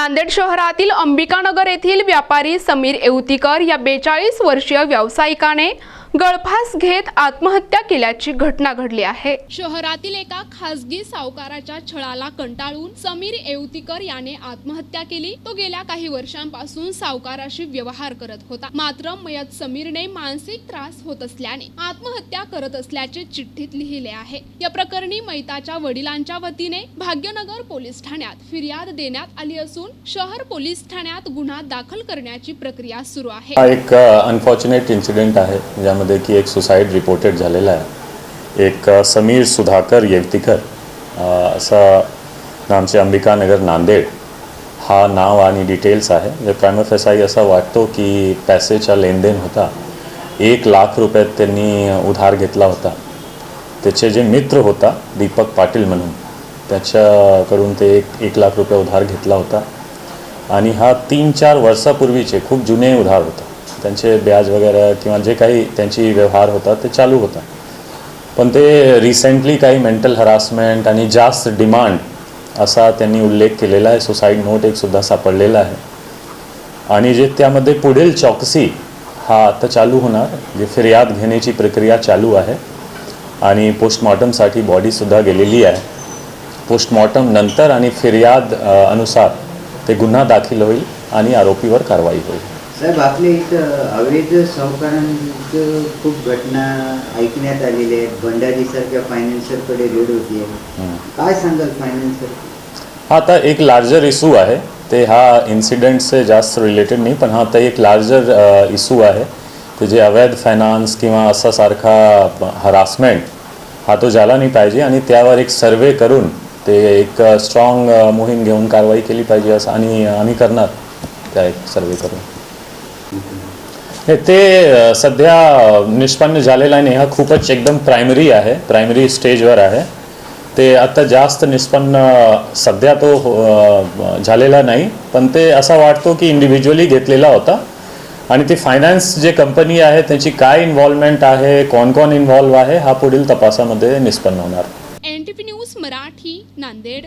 नांदेड शहरातील अंबिकानगर येथील व्यापारी समीर एवतीकर या बेचाळीस वर्षीय व्यावसायिकाने गळफास घेत आत्महत्या केल्याची घटना घडली आहे. शहरातील एका खासगी सावकाराच्या छळाला कंटाळून समीर येवतीकर याने आत्महत्या केली. तो गेल्या काही वर्षांपासून सावकाराशी व्यवहार करत होता. मात्र मयत समीरने मानसिक त्रास होत असल्याने आत्महत्या करत असल्याचे चिठ्ठीत लिहिले आहे. या प्रकरणी मैताच्या वडिलांच्या वतीने भाग्यनगर पोलीस ठाण्यात फिर्याद देण्यात आली असून शहर पोलीस ठाण्यात गुन्हा दाखल करण्याची प्रक्रिया सुरू आहे. हा एक अनफॉर्च्युनेट इन्सिडेंट आहे ज्यामध्ये की एक सुसाईड रिपोर्टेड झालेला आहे. एक समीर सुधाकर येवतीकर असा असं नामचे अंबिकानगर नांदेड हा नाव आणि डिटेल्स आहे. म्हणजे जे प्रायमफेसाई असा वाटतो की पैसेचा लेनदेन होता. एक लाख रुपये त्यांनी उधार घेतला होता. त्याचे जे मित्र होता दीपक पाटील म्हणून त्याच्याकडून ते एक एक लाख रुपये उधार घेतला होता. आणि हा तीन चार वर्षापूर्वीचे खूप जुने उधार होता. त्यांचे ब्याज वगैरे किंवा जे काही त्यांची व्यवहार होता ते चालू होता. पण ते रिसेंटली काही मेंटल हरासमेंट आणि जास्त डिमांड असा त्यांनी उल्लेख केलेला आहे. सुसाईड नोट एकसुद्धा सापडलेला आहे. आणि जे त्यामध्ये पुढील चौकसी हा आता चालू होणार. जे फिर्याद घेण्याची प्रक्रिया चालू आहे. आणि पोस्टमॉर्टमसाठी बॉडीसुद्धा गेलेली आहे. पोस्टमॉर्टम नंतर आणि फिर्याद अनुसार ते गुन्हा दाखल होईल आणि आरोपीवर कारवाई होईल. साहेब आपल्या इथं अवैध सावकारांचं खूप घटना ऐकण्यात आलेल्या आहेत. भंडारीसारख्या फायनान्सरकडे लीड होती हं. काय सांगाल फायनान्सर हा आता एक लार्जर इशू आहे. ते हा इन्सिडेंट से जास्त रिलेटेड नाही पण हा आता एक लार्जर इशू आहे. ते जे अवैध फायनान्स किंवा असा सारखा हरासमेंट हा तो झाला नाही पाहिजे आणि त्यावर एक सर्वे करून ते एक स्ट्रॉंग मोहीम घेऊन कारवाई केली पाहिजे असं आणि आम्ही करणार त्या एक सर्वे करून. ते सध्या निष्पन्न झालेला नाही. हा खूपच एकदम प्रायमरी आहे. प्रायमरी स्टेजवर आहे. ते आता जास्त निष्पन्न सध्या तो हो, झालेला नाही. पण ते असा वाटतो की इंडिव्हिज्युअली घेतलेला होता. आणि ती फायनान्स जे कंपनी आहे त्याची काय इन्व्हॉल्वमेंट आहे कोण कोण इन्व्हॉल्व आहे हा पुढील तपासामध्ये निष्पन्न होणार. N T news Marathi Nanded.